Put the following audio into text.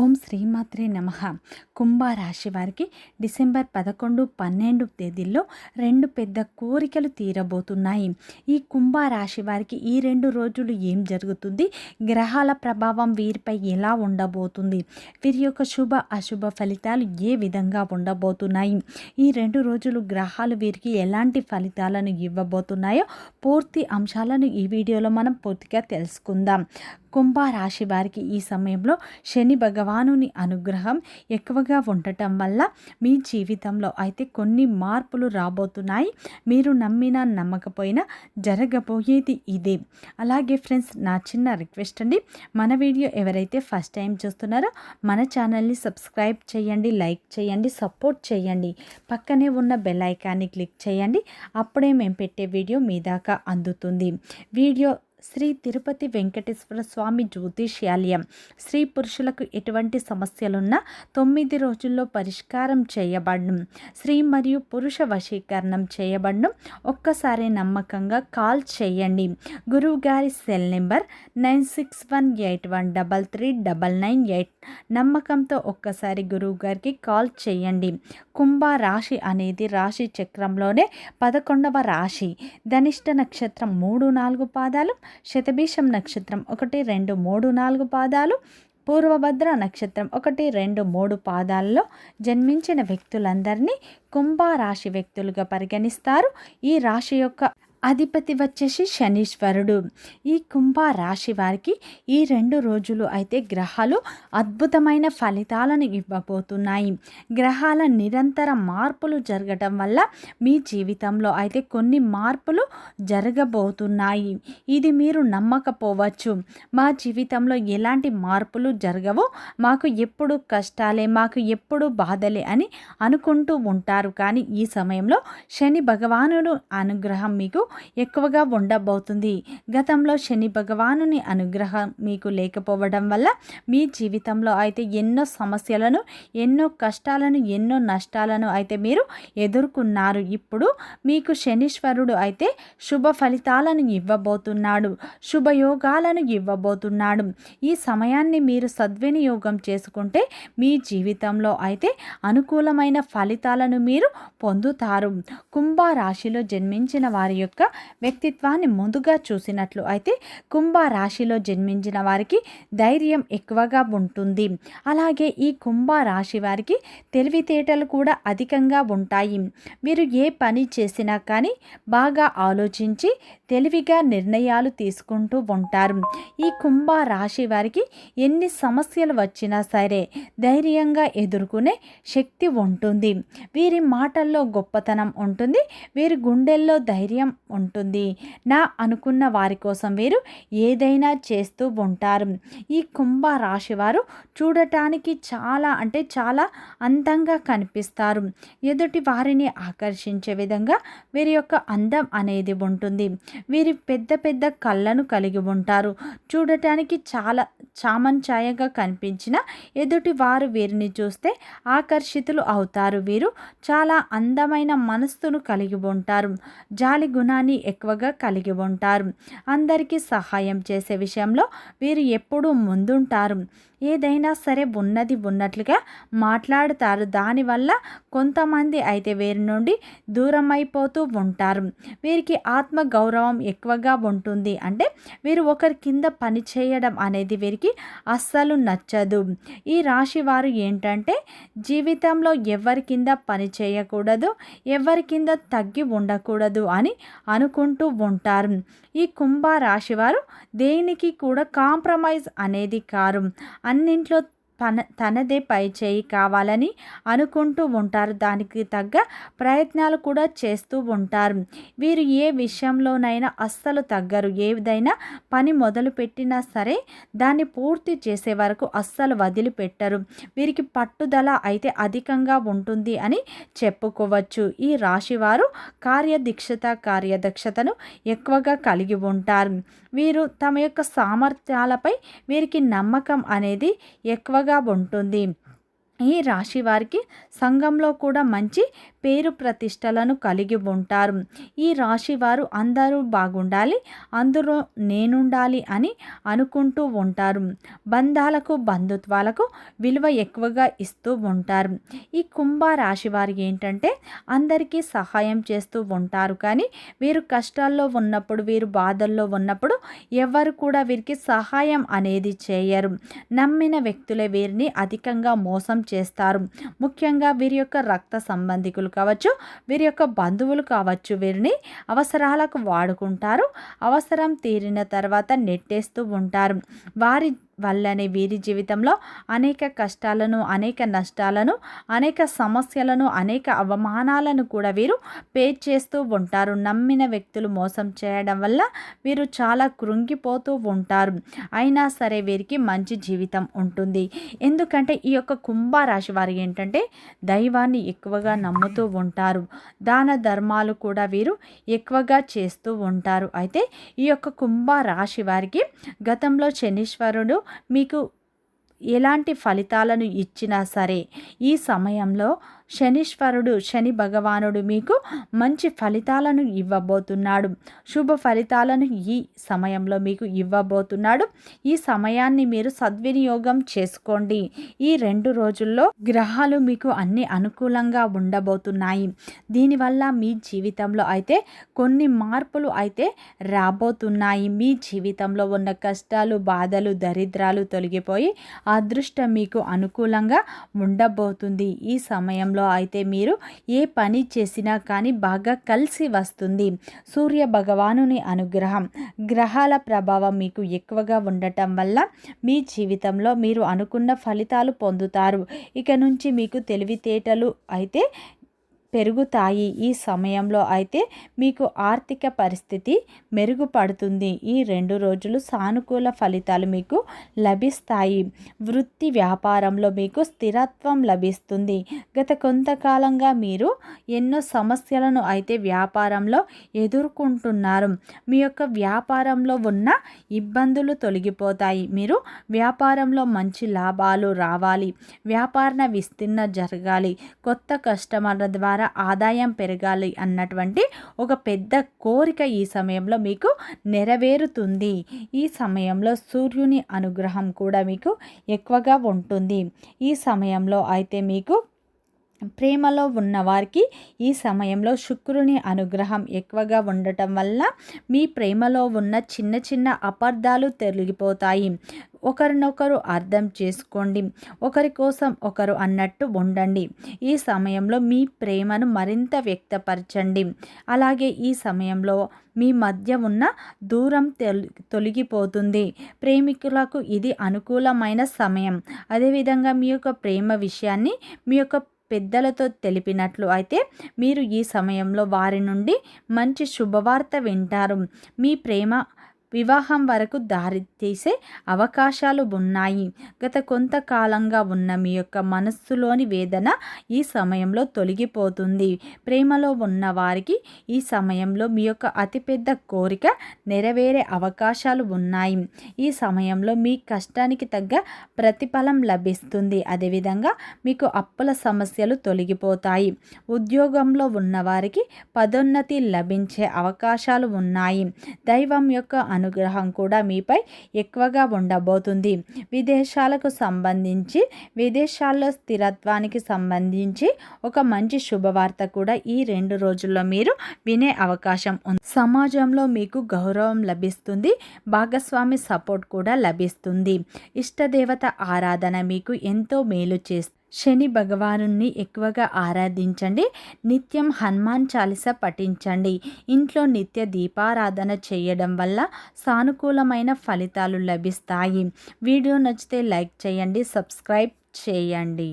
ఓం శ్రీమాత్రే నమ. కుంభరాశి వారికి డిసెంబర్ పదకొండు పన్నెండు తేదీల్లో రెండు పెద్ద కోరికలు తీరబోతున్నాయి. ఈ కుంభరాశి వారికి ఈ రెండు రోజులు ఏం జరుగుతుంది? గ్రహాల ప్రభావం వీరిపై ఎలా ఉండబోతుంది? వీరి యొక్క శుభ అశుభ ఫలితాలు ఏ విధంగా ఉండబోతున్నాయి? ఈ రెండు రోజులు గ్రహాలు వీరికి ఎలాంటి ఫలితాలను ఇవ్వబోతున్నాయో పూర్తి అంశాలను ఈ వీడియోలో మనం పూర్తిగా తెలుసుకుందాం. కుంభరాశి వారికి ఈ సమయంలో శని భగవానుని అనుగ్రహం ఎక్కువగా ఉండటం వల్ల మీ జీవితంలో అయితే కొన్ని మార్పులు రాబోతున్నాయి. మీరు నమ్మినా నమ్మకపోయినా జరగబోయేది ఇదే. అలాగే ఫ్రెండ్స్ నా చిన్న రిక్వెస్ట్ అండి. మన వీడియో ఎవరైతే ఫస్ట్ టైం చూస్తున్నారో మన ఛానల్ని సబ్స్క్రైబ్ చేయండి లైక్ చేయండి సపోర్ట్ చేయండి. పక్కనే ఉన్న బెల్ ఐకాన్ని క్లిక్ చేయండి. అప్పుడే మేము పెట్టే వీడియో మీ దాకా అందుతుంది. వీడియో శ్రీ తిరుపతి వెంకటేశ్వర స్వామి జ్యోతిష్యాలయం. స్త్రీ పురుషులకు ఎటువంటి సమస్యలున్నా తొమ్మిది రోజుల్లో పరిష్కారం చేయబడడం స్త్రీ మరియు పురుష వశీకరణం చేయబడడం ఒక్కసారి నమ్మకంగా కాల్ చేయండి. గురువు గారి cell number nine six one eight one double three double nine eight. నమ్మకంతో ఒక్కసారి గురువు గారికి కాల్ చేయండి. కుంభ రాశి అనేది రాశి చక్రంలోనే పదకొండవ రాశి. ధనిష్ట నక్షత్రం మూడు నాలుగు పాదాలు శతభీషం నక్షత్రం ఒకటి రెండు మూడు నాలుగు పాదాలు. పూర్వభద్ర నక్షత్రం ఒకటి రెండు మూడు పాదాల్లో జన్మించిన వ్యక్తులందరినీ కుంభరాశి వ్యక్తులుగా పరిగణిస్తారు. ఈ రాశి యొక్క అధిపతి వచ్చేసి శనీశ్వరుడు. ఈ కుంభ రాశి వారికి ఈ రెండు రోజులు అయితే గ్రహాలు అద్భుతమైన ఫలితాలను ఇవ్వబోతున్నాయి. గ్రహాల నిరంతర మార్పులు జరగటం వల్ల మీ జీవితంలో అయితే కొన్ని మార్పులు జరగబోతున్నాయి. ఇది మీరు నమ్మకపోవచ్చు. మా జీవితంలో ఎలాంటి మార్పులు జరగవో మాకు ఎప్పుడు కష్టాలే మాకు ఎప్పుడు బాధలే అని అనుకుంటూ ఉంటారు. కానీ ఈ సమయంలో శని భగవానుడు అనుగ్రహం మీకు ఎక్కువగా ఉండబోతుంది. గతంలో శని భగవానుని అనుగ్రహం మీకు లేకపోవడం వల్ల మీ జీవితంలో అయితే ఎన్నో సమస్యలను ఎన్నో కష్టాలను ఎన్నో నష్టాలను అయితే మీరు ఎదుర్కొన్నారు. ఇప్పుడు మీకు శనీశ్వరుడు అయితే శుభ ఫలితాలను ఇవ్వబోతున్నాడు. శుభయోగాలను ఇవ్వబోతున్నాడు. ఈ సమయాన్ని మీరు సద్వినియోగం చేసుకుంటే మీ జీవితంలో అయితే అనుకూలమైన ఫలితాలను మీరు పొందుతారు. కుంభ రాశిలో జన్మించిన వారి యొక్క వ్యక్తిత్వాన్ని ముందుగా చూసినట్లు అయితే కుంభ రాశిలో జన్మించిన వారికి ధైర్యం ఎక్కువగా ఉంటుంది. అలాగే ఈ కుంభ రాశి వారికి తెలివితేటలు కూడా అధికంగా ఉంటాయి. మీరు ఏ పని చేసినా కానీ బాగా ఆలోచించి తెలివిగా నిర్ణయాలు తీసుకుంటూ ఉంటారు. ఈ కుంభ రాశి వారికి ఎన్ని సమస్యలు వచ్చినా సరే ధైర్యంగా ఎదుర్కొనే శక్తి ఉంటుంది. వీరి మాటల్లో గొప్పతనం ఉంటుంది. వీరి గుండెల్లో ధైర్యం ఉంటుంది. నా అనుకున్న వారి కోసం వీరు ఏదైనా చేస్తూ ఉంటారు. ఈ కుంభ రాశి వారు చూడటానికి చాలా అంటే చాలా అందంగా కనిపిస్తారు. ఎదుటి వారిని ఆకర్షించే విధంగా వీరి యొక్క అందం అనేది ఉంటుంది. వీరి పెద్ద పెద్ద కళ్ళను కలిగి ఉంటారు. చూడటానికి చాలా చామంచాయగా కనిపించిన ఎదుటి వారు వీరిని చూస్తే ఆకర్షితులు అవుతారు. వీరు చాలా అందమైన మనస్సును కలిగి ఉంటారు. జాలి గుణ గుణాన్ని ఎక్కువగా కలిగి ఉంటారు. అందరికీ సహాయం చేసే విషయంలో వీరు ఎప్పుడూ ముందుంటారు. ఏదైనా సరే ఉన్నది ఉన్నట్లుగా మాట్లాడుతారు. దానివల్ల కొంతమంది అయితే వీరి నుండి దూరం అయిపోతూ ఉంటారు. వీరికి ఆత్మ గౌరవం ఎక్కువగా ఉంటుంది. అంటే వీరు ఒకరి కింద పని చేయడం అనేది వీరికి అస్సలు నచ్చదు. ఈ రాశి వారు ఏంటంటే జీవితంలో ఎవరి కింద పని చేయకూడదు ఎవరి కింద తగ్గి ఉండకూడదు అని అనుకుంటూ ఉంటారు. ఈ కుంభ రాశి వారు దేనికి కూడా కాంప్రమైజ్ అనేది కారు. అన్నింట్లో తన తనదే పై చేయి కావాలని అనుకుంటూ ఉంటారు. దానికి తగ్గ ప్రయత్నాలు కూడా చేస్తూ ఉంటారు. వీరు ఏ విషయంలోనైనా అస్సలు తగ్గరు. ఏదైనా పని మొదలు పెట్టినా సరే దాన్ని పూర్తి చేసే వరకు అస్సలు వదిలిపెట్టరు. వీరికి పట్టుదల అయితే అధికంగా ఉంటుంది అని చెప్పుకోవచ్చు. ఈ రాశివారు కార్యదీక్షత కార్యదక్షతను ఎక్కువగా కలిగి ఉంటారు. వీరు తమ యొక్క సామర్థ్యాలపై వీరికి నమ్మకం అనేది ఎక్కువగా ఉంటుంది. ఈ రాశి వారికి సంఘంలో కూడా మంచి పేరు ప్రతిష్టలను కలిగి ఉంటారు. ఈ రాశి వారు అందరూ బాగుండాలి అందులో నేనుండాలి అని అనుకుంటూ ఉంటారు. బంధాలకు బంధుత్వాలకు విలువ ఎక్కువగా ఇస్తూ ఉంటారు. ఈ కుంభ రాశి వారు ఏంటంటే అందరికీ సహాయం చేస్తూ ఉంటారు. కానీ వీరు కష్టాల్లో ఉన్నప్పుడు వీరు బాధల్లో ఉన్నప్పుడు ఎవరు కూడా వీరికి సహాయం అనేది చేయరు. నమ్మిన వ్యక్తులే వీరిని అధికంగా మోసం చేస్తారు. ముఖ్యంగా వీరి యొక్క రక్త సంబంధికులు కావచ్చు వీరి యొక్క బంధువులు కావచ్చు వీరిని అవసరాలకు వాడుకుంటారు. అవసరం తీరిన తర్వాత నెట్టేస్తూ ఉంటారు. వారి వల్లనే వీరి జీవితంలో అనేక కష్టాలను అనేక నష్టాలను అనేక సమస్యలను అనేక అవమానాలను కూడా వీరు పే చేస్తూ ఉంటారు. నమ్మిన వ్యక్తులు మోసం చేయడం వల్ల వీరు చాలా కృంగిపోతూ ఉంటారు. అయినా సరే వీరికి మంచి జీవితం ఉంటుంది. ఎందుకంటే ఈ యొక్క కుంభరాశి వారు ఏంటంటే దైవాన్ని ఎక్కువగా నమ్ముతూ ఉంటారు. దాన ధర్మాలు కూడా వీరు ఎక్కువగా చేస్తూ ఉంటారు. అయితే ఈ యొక్క కుంభ రాశి వారికి గతంలో శనీశ్వరుడు మీకు ఎలాంటి ఫలితాలను ఇచ్చినా సరే ఈ సమయంలో శనీశ్వరుడు శని భగవానుడు మీకు మంచి ఫలితాలను ఇవ్వబోతున్నాడు. శుభ ఫలితాలను ఈ సమయంలో మీకు ఇవ్వబోతున్నాడు. ఈ సమయాన్ని మీరు సద్వినియోగం చేసుకోండి. ఈ రెండు రోజుల్లో గ్రహాలు మీకు అన్ని అనుకూలంగా ఉండబోతున్నాయి. దీనివల్ల మీ జీవితంలో అయితే కొన్ని మార్పులు అయితే రాబోతున్నాయి. మీ జీవితంలో ఉన్న కష్టాలు బాధలు దరిద్రాలు తొలగిపోయి అదృష్టం మీకు అనుకూలంగా ఉండబోతుంది. ఈ సమయంలో అయితే మీరు ఏ పని చేసినా కానీ బాగా కలిసి వస్తుంది. సూర్య భగవానుని అనుగ్రహం. గ్రహాల ప్రభావం మీకు ఎక్కువగా ఉండటం వల్ల మీ జీవితంలో మీరు అనుకున్న ఫలితాలు పొందుతారు. ఇక నుంచి మీకు తెలివితేటలు అయితే పెరుగుతాయి ఈ సమయంలో అయితే మీకు ఆర్థిక పరిస్థితి మెరుగుపడుతుంది. ఈ రెండు రోజులు సానుకూల ఫలితాలు మీకు లభిస్తాయి. వృత్తి వ్యాపారంలో మీకు స్థిరత్వం లభిస్తుంది. గత కొంతకాలంగా మీరు ఎన్నో సమస్యలను అయితే వ్యాపారంలో ఎదుర్కొంటున్నారు. మీ యొక్క వ్యాపారంలో ఉన్న ఇబ్బందులు తొలగిపోతాయి. మీరు వ్యాపారంలో మంచి లాభాలు రావాలి. వ్యాపార విస్తీర్ణ జరగాలి. కొత్త కస్టమర్ల ద్వారా ఆదాయం పెరగాలి అన్నటువంటి ఒక పెద్ద కోరిక ఈ సమయంలో మీకు నెరవేరుతుంది. ఈ సమయంలో సూర్యుని అనుగ్రహం కూడా మీకు ఎక్కువగా ఉంటుంది. ఈ సమయంలో అయితే మీకు ప్రేమలో ఉన్నవారికి ఈ సమయంలో శుక్రుని అనుగ్రహం ఎక్కువగా ఉండటం వల్ల మీ ప్రేమలో ఉన్న చిన్న చిన్న అపార్థాలు తొలగిపోతాయి. ఒకరినొకరు అర్థం చేసుకోండి. ఒకరి కోసం ఒకరు అన్నట్టు ఉండండి. ఈ సమయంలో మీ ప్రేమను మరింత వ్యక్తపరచండి. అలాగే ఈ సమయంలో మీ మధ్య ఉన్న దూరం తొలగిపోతుంది. ప్రేమికులకు ఇది అనుకూలమైన సమయం. అదేవిధంగా మీ యొక్క ప్రేమ విషయాన్ని మీ యొక్క పెద్దలతో తెలిపినట్లు అయితే మీరు ఈ సమయంలో వారి నుండి మంచి శుభవార్త వింటారు. మీ ప్రేమ వివాహం వరకు దారితీసే అవకాశాలు ఉన్నాయి. గత కొంతకాలంగా ఉన్న మీ యొక్క మనస్సులోని వేదన ఈ సమయంలో తొలగిపోతుంది. ప్రేమలో ఉన్న వారికి ఈ సమయంలో మీ యొక్క అతిపెద్ద కోరిక నెరవేరే అవకాశాలు ఉన్నాయి. ఈ సమయంలో మీ కష్టానికి తగ్గ ప్రతిఫలం లభిస్తుంది. అదేవిధంగా మీకు అప్పుల సమస్యలు తొలగిపోతాయి. ఉద్యోగంలో ఉన్నవారికి పదోన్నతి లభించే అవకాశాలు ఉన్నాయి. దైవం యొక్క అనుగ్రహం కూడా మీపై ఎక్కువగా ఉండబోతుంది. విదేశాలకు సంబంధించి విదేశాల్లో స్థిరత్వానికి సంబంధించి ఒక మంచి శుభవార్త కూడా ఈ రెండు రోజుల్లో మీరు వినే అవకాశం ఉంది. సమాజంలో మీకు గౌరవం లభిస్తుంది భాగస్వామి సపోర్ట్ కూడా లభిస్తుంది. ఇష్టదేవత ఆరాధన మీకు ఎంతో మేలు చేస్తుంది. శని భగవానుని ఎక్కువగా ఆరాధించండి. నిత్యం హనుమాన్ చాలీస పఠించండి. ఇంట్లో నిత్య దీపారాధన చేయడం వల్ల సానుకూలమైన ఫలితాలు లభిస్తాయి. వీడియో నచ్చితే లైక్ చేయండి సబ్స్క్రైబ్ చేయండి.